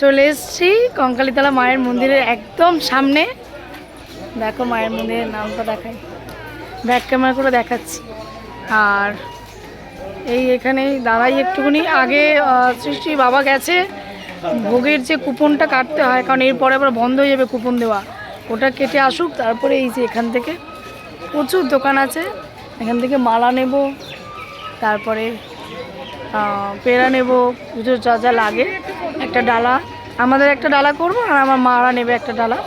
চলে এসেছি কঙ্কালীতলা মায়ের মন্দিরের একদম সামনে। দেখো মায়ের মন্দিরের নামটা দেখাই। ব্যাক ক্যামেরা করে দেখাচ্ছি। আর এই এখানে দাঁড়াই একটুখানি। আগে সৃষ্টি বাবা গেছে, ভোগের যে কুপনটা কাটতে হয়, কারণ এরপরে আবার বন্ধ হয়ে যাবে কুপন দেওয়া। ওটা কেটে আসুক, তারপরে এই যে এখান থেকে প্রচুর দোকান আছে। এখান থেকে মালা নেব, তারপরে পেড়া নেব, পুজোর যা যা লাগে। একটা ডালা, আমাদের একটা ডালা করব আর আমার মারা নেবে একটা ডালা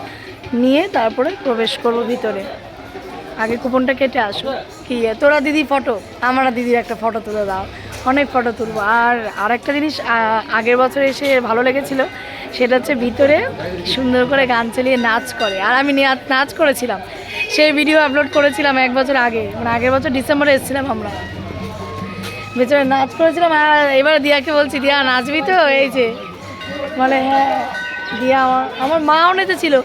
নিয়ে তারপরে প্রবেশ করব ভিতরে। আগে কুপনটা কেটে আসো। কি তোরা দিদি ফটো, আমরা দিদির একটা ফটো তুলে দাও। অনেক ফটো তুলবো। আর আরেকটা জিনিস আগের বছর এসে ভালো লেগেছিল, সেটা হচ্ছে ভিতরে সুন্দর করে গান চালিয়ে নাচ করে। আর আমি নাচ করেছিলাম। সেই ভিডিও আপলোড করেছিলাম এক বছর আগে মানে আগের বছর ডিসেম্বরে এসেছিলাম আমরা। ভেতরে নাচ করেছিলাম। আর এবার দিয়াকে বলছি, দিয়া, নাচবি তো, এই যে। বলে হ্যাঁ দিয়ে আমার আমার মা অনেতে ছিল।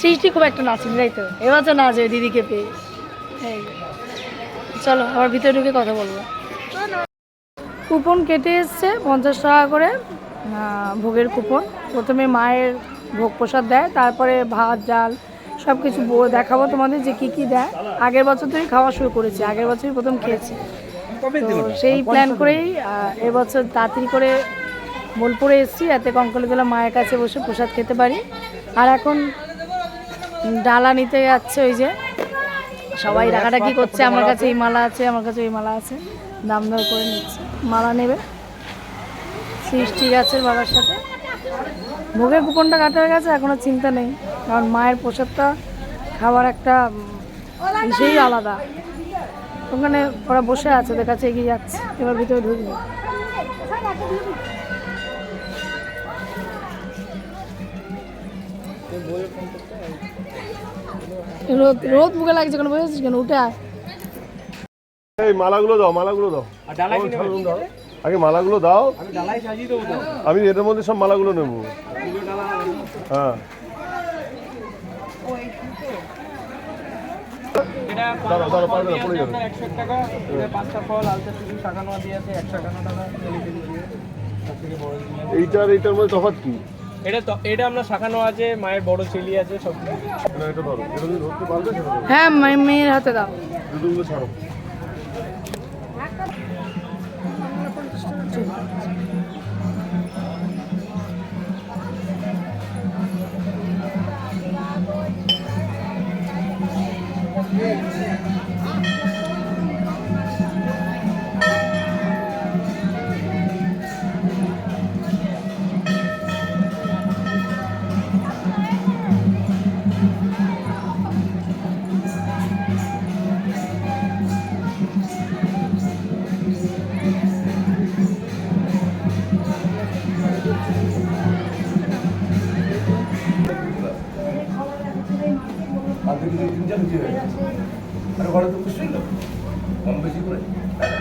সৃষ্টি খুব একটা নাচেনি তাই তো? এবার তো নাচে দিদিকে পেয়ে। চলো আবার ভিতরে ঢুকে কথা বলব। কুপন কেটে এসছে পঞ্চাশ টাকা করে ভোগের কুপন। প্রথমে মায়ের ভোগ প্রসাদ দেয় তারপরে ভাত ডাল সব কিছু দেখাবো তোমাদের যে কী কী দেয়। আগের বছর থেকেই খাওয়া শুরু করেছি আগের বছরই প্রথম খেয়েছি। তো সেই প্ল্যান করেই এবছর তাড়াতাড়ি করে বোলপুরে এসেছি এতে কঙ্কলিতলা মায়ের কাছে বসে প্রসাদ খেতে পারি। আর এখন ডালা নিতে যাচ্ছে ওই যে। সবাই ডাকাডাকি করছে আমার কাছে এই মালা আছে আমার কাছে এই মালা আছে। দাম দর করে নিচ্ছে। মালা নেবে? সৃষ্টি গাছের বাবার সাথে। ভোগের কুপনটা কাটা হয়ে গেছে এখনও চিন্তা নেই। কারণ মায়ের প্রসাদটা খাবার একটা সেই আলাদা। ওখানে ওরা বসে আছে ওদের কাছে এগিয়ে যাচ্ছে। এবার ভিতরে ঢুকবে। রোদ রোদ মুখে লাগছে কেন? বুঝেছিস কেন? উঠে আয়। এই মালাগুলো দাও মালাগুলো দাও। দাও। আগে মালাগুলো দাও। আমি এটার মধ্যে সব মালাগুলো নেব। হ্যাঁ। এইটার এইটার মধ্যে তফাৎ কি? এটা এটা আমরা শাখা নোয়া আছে মায়ের বড় চেলি আছে সব। হ্যাঁ মেয়ের হাতে দাও। দুটোগুলো ছাড়ো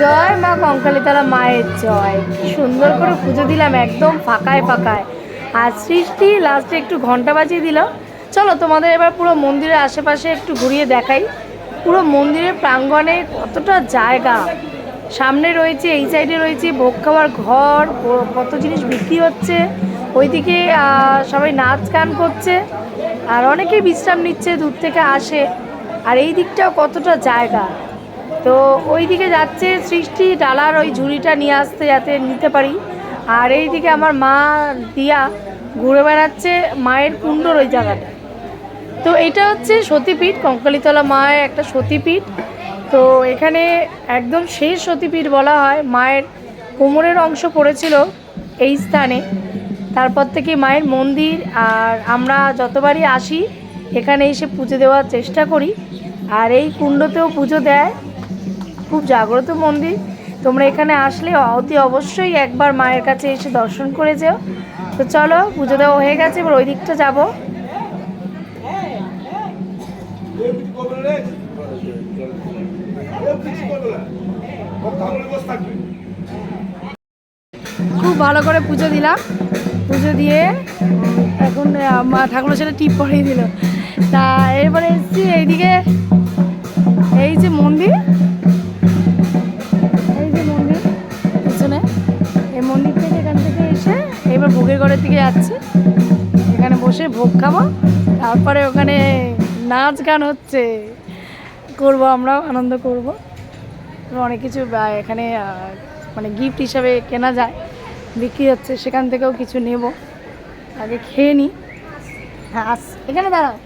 জয় মা কঙ্কালীতলা মায়ের জয়। কি সুন্দর করে পুজো দিলাম একদম ফাঁকায় ফাঁকায়। আর সৃষ্টি লাস্টে একটু ঘণ্টা বাজিয়ে দিল। চলো তোমাদের এবার পুরো মন্দিরের আশেপাশে একটু ঘুরিয়ে দেখাই। পুরো মন্দিরের প্রাঙ্গণে কতটা জায়গা। সামনে রয়েছে, এই সাইডে রয়েছে ভোগ খাওয়ার ঘর কত জিনিস বিক্রি হচ্ছে। ওইদিকে সবাই নাচ গান করছে, আর অনেকেই বিশ্রাম নিচ্ছে, দূর থেকে আসে। আর এই দিকটাও কতটা জায়গা। তো ওই দিকে যাচ্ছে সৃষ্টি, ডালার ওই ঝুড়িটা নিয়ে আসতে যাতে নিতে পারি। আর এই দিকে আমার মা দিয়া ঘুরে বেড়াচ্ছে মায়ের কুণ্ডর ওই জায়গাটা তো এটা হচ্ছে সতীপীঠ, কঙ্কালীতলা মায়ের একটা সতীপীঠ। তো এখানে একদম শেষ সতীপীঠ বলা হয়। মায়ের কোমরের অংশ পড়েছিল এই স্থানে। তারপর থেকে মায়ের মন্দির আর আমরা যতবারই আসি, এখানে এসে পুজো দেওয়ার চেষ্টা করি। আর এই কুণ্ডতেও পুজো দেয়। খুব জাগ্রত মন্দির। তোমরা এখানে আসলে অতি অবশ্যই একবার মায়ের কাছে এসে দর্শন করে যেও। তো চলো, পুজো দেওয়া হয়ে গেছে, এবার ওই দিকটা যাব। খুব ভালো করে পুজো দিলাম। পুজো দিয়ে এখন মা ঠাকুরের সাথে টিপ পরিয়ে দিল। তা এরপরে এসছি এইদিকে, এই যে মন্দির, এই যে মন্দির পিছনে। এই মন্দির থেকে এখান থেকে এসে এবার ভোগের ঘরের দিকে যাচ্ছি। এখানে বসে ভোগ খাব। তারপরে ওখানে নাচ গান হচ্ছে। করব, আমরাও আনন্দ করব। অনেক কিছু এখানে মানে গিফট হিসাবে কেনা যায়, বিক্রি হচ্ছে, সেখান থেকেও কিছু নেব। আগে খেয়ে নিই হ্যাঁ এখানে দাঁড়াও।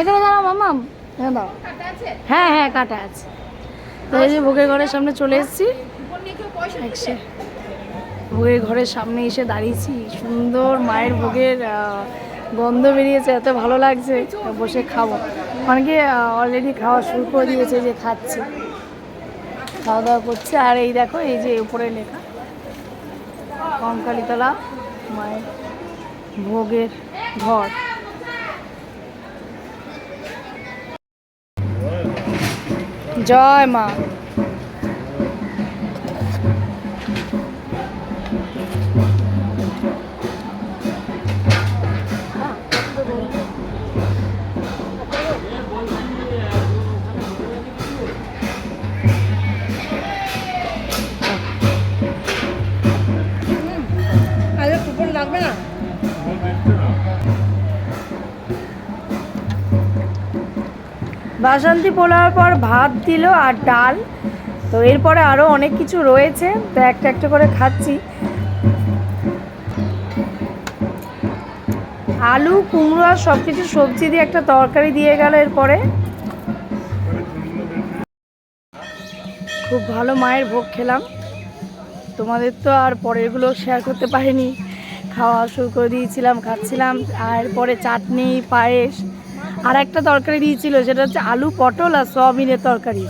এখানে দাঁড়াও মামাম এখানে দাঁড়াও। হ্যাঁ হ্যাঁ কাটা আছে। তো এই যে ভোগের ঘরের সামনে চলে এসেছি। ভোগের ঘরের সামনে এসে দাঁড়িয়েছি। সুন্দর মায়ের ভোগের গন্ধ বেরিয়েছে, এত ভালো লাগছে। বসে খাব। অনেকে অলরেডি খাওয়া শুরু করে দিয়েছে যে খাচ্ছে। খাওয়া দাওয়া করছে। আর এই দেখো, এই যে উপরে লেখা, কঙ্কালীতলা, মায়ের ভোগের ঘর। জয় মা। বাসন্তী পোলাওয়ার পর ভাত দিল আর ডাল। তো এরপরে আরও অনেক কিছু রয়েছে, তো একটা একটা করে খাচ্ছি। আলু, কুমড়ো আর সব কিছু সবজি দিয়ে একটা তরকারি দিয়ে গেল এরপরে। খুব ভালো মায়ের ভোগ খেলাম। তোমাদের তো আর পরেরগুলো শেয়ার করতে পারিনি। খাওয়া শুরু করে দিয়েছিলাম, খাচ্ছিলাম, আর এরপরে চাটনি, পায়েস আর একটা তরকারি দিয়েছিল, সেটা হচ্ছে আলু পটল আর সয়াবিনের তরকারি।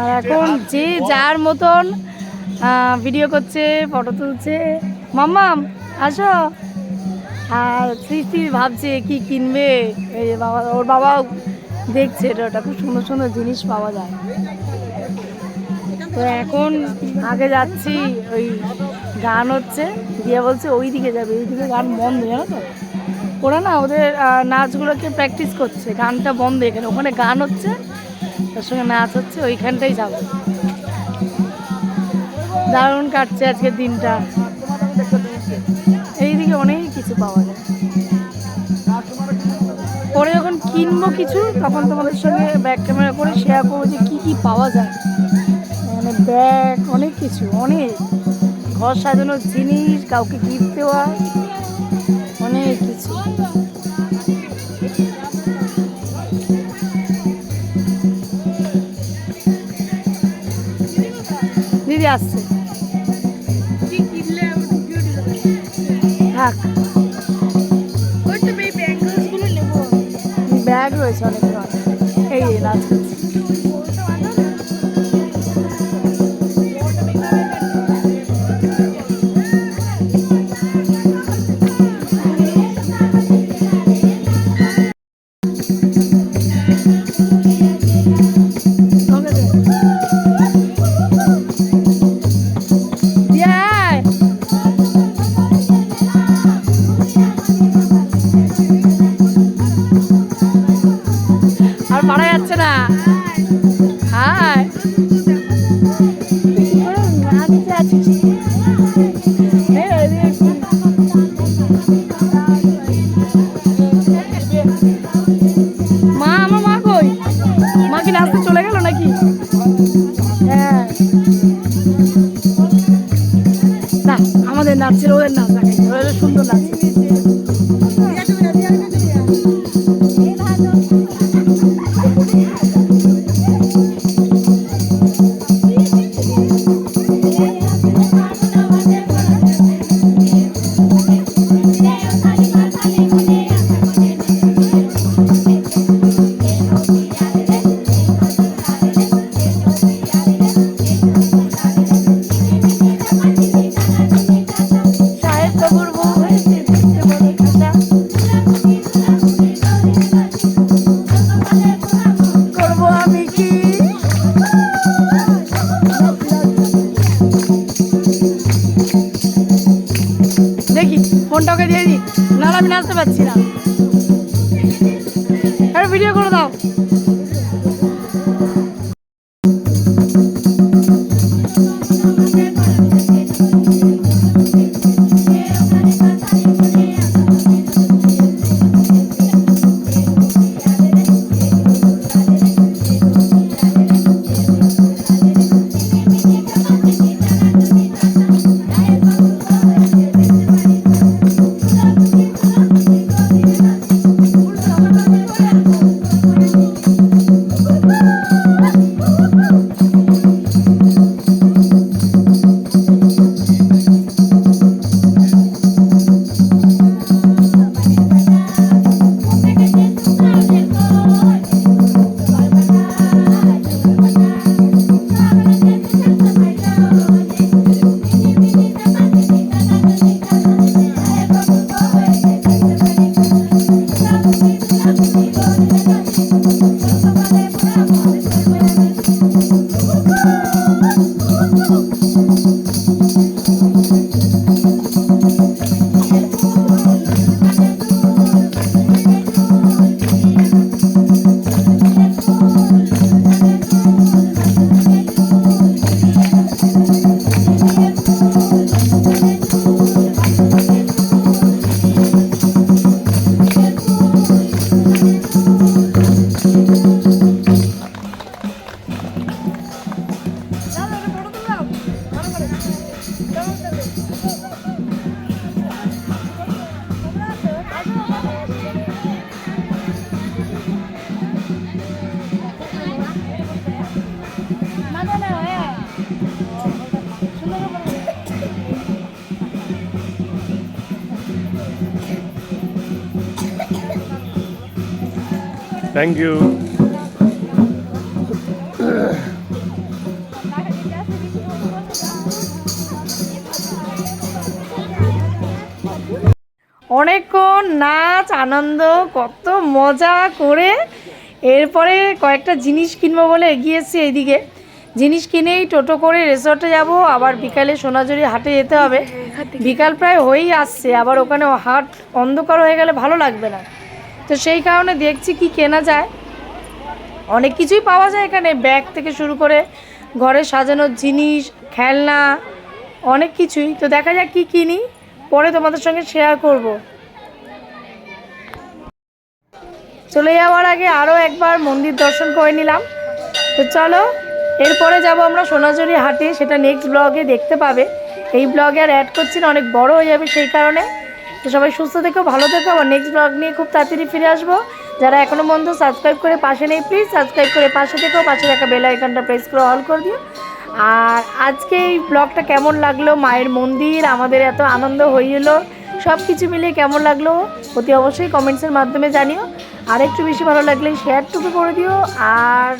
আর এখন যে যার মতন ভিডিও করছে ফটো তুলছে, মাম্মাম, আসো। আর সৃষ্টি ভাবছে কি কিনবে, এই যে বাবা, ওর বাবাও দেখছে এটা, ওটা খুব সুন্দর সুন্দর জিনিস পাওয়া যায়। তো এখন আগে যাচ্ছি, ওই গান হচ্ছে দিয়ে বলছে ওই দিকে যাবে এই দিকে গান বন্ধ, জানো তো? ওরা না ওদের নাচগুলোকে প্র্যাকটিস করছে। গানটা বন্ধ, এখানে ওখানে গান হচ্ছে, তার সঙ্গে নাচ হচ্ছে, ওইখানটাই যাব। দারুণ কাটছে আজকের দিনটা। এইদিকে অনেক কিছু পাওয়া যায়। পরে যখন কিনবো কিছু, তখন তোমাদের সঙ্গে ব্যাক ক্যামেরা করে শেয়ার করব যে কী কী পাওয়া যায়। মানে ব্যাগ অনেক কিছু, অনেক। ঘর সাজানোর জিনিস, কাউকে গিফট দেওয়া, অনেক কিছু। দিদি আসছে থাক ব্যাগ রয়েছে অনেক ধরনের। এই যে নাচ করছে Música থ্যাংক ইউ অনেকক্ষণ নাচ, আনন্দ, কত মজা করে এরপরে কয়েকটা জিনিস কিনবো বলে এগিয়েছি এইদিকে। জিনিস কিনেই টোটো করে রিসর্টে যাব, আবার বিকালে সোনাঝুরি হাটে যেতে হবে। বিকাল প্রায় হয়েই আসছে, আবার ওখানে হাট অন্ধকার হয়ে গেলে ভালো লাগবে না। তো সেই কারণে দেখছি কি কেনা যায়। অনেক কিছুই পাওয়া যায় এখানে। ব্যাগ থেকে শুরু করে ঘরে সাজানোর জিনিস, খেলনা, অনেক কিছুই। তো দেখা যাক কি কিনি, পরে তোমাদের সঙ্গে শেয়ার করব। চলে যাওয়ার আগে আরও একবার মন্দির দর্শন করে নিলাম। তো চলো, এরপরে যাব আমরা সোনাঝুরি হাটে। সেটা নেক্সট ব্লগে দেখতে পাবে। এই ব্লগে আর অ্যাড করছি না, অনেক বড় হয়ে যাবে সেই কারণে। তো সবাই সুস্থ থেকো, ভালো থেকো। আবার নেক্সট ব্লগ নিয়ে খুব তাড়াতাড়ি ফিরে আসব। যারা এখনও বন্ধু সাবস্ক্রাইব করে পাশে নেই প্লিজ সাবস্ক্রাইব করে পাশে থেকো। পাশে থাকা বেল আইকনটা প্রেস করে অল করে দিও। আর আজকে এই ব্লগটা কেমন লাগল? মায়ের মন্দির, আমাদের এত আনন্দ হইল সব কিছু মিলিয়ে কেমন লাগল? অতি অবশ্যই কমেন্টসের মাধ্যমে জানিও। আর একটু বেশি ভালো লাগলে শেয়ারটুকু করে দিও। আর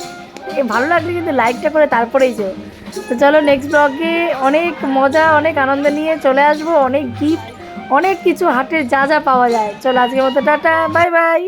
ভালো লাগলে কিন্তু লাইকটা করে তারপরেই যেও। তো চলো নেক্সট ব্লগে অনেক মজা, অনেক আনন্দ নিয়ে চলে আসব। অনেক গিফট অনেক কিছু হাটের যা যা পাওয়া যায়। চলো আজকের মতো টাটা বাই বাই।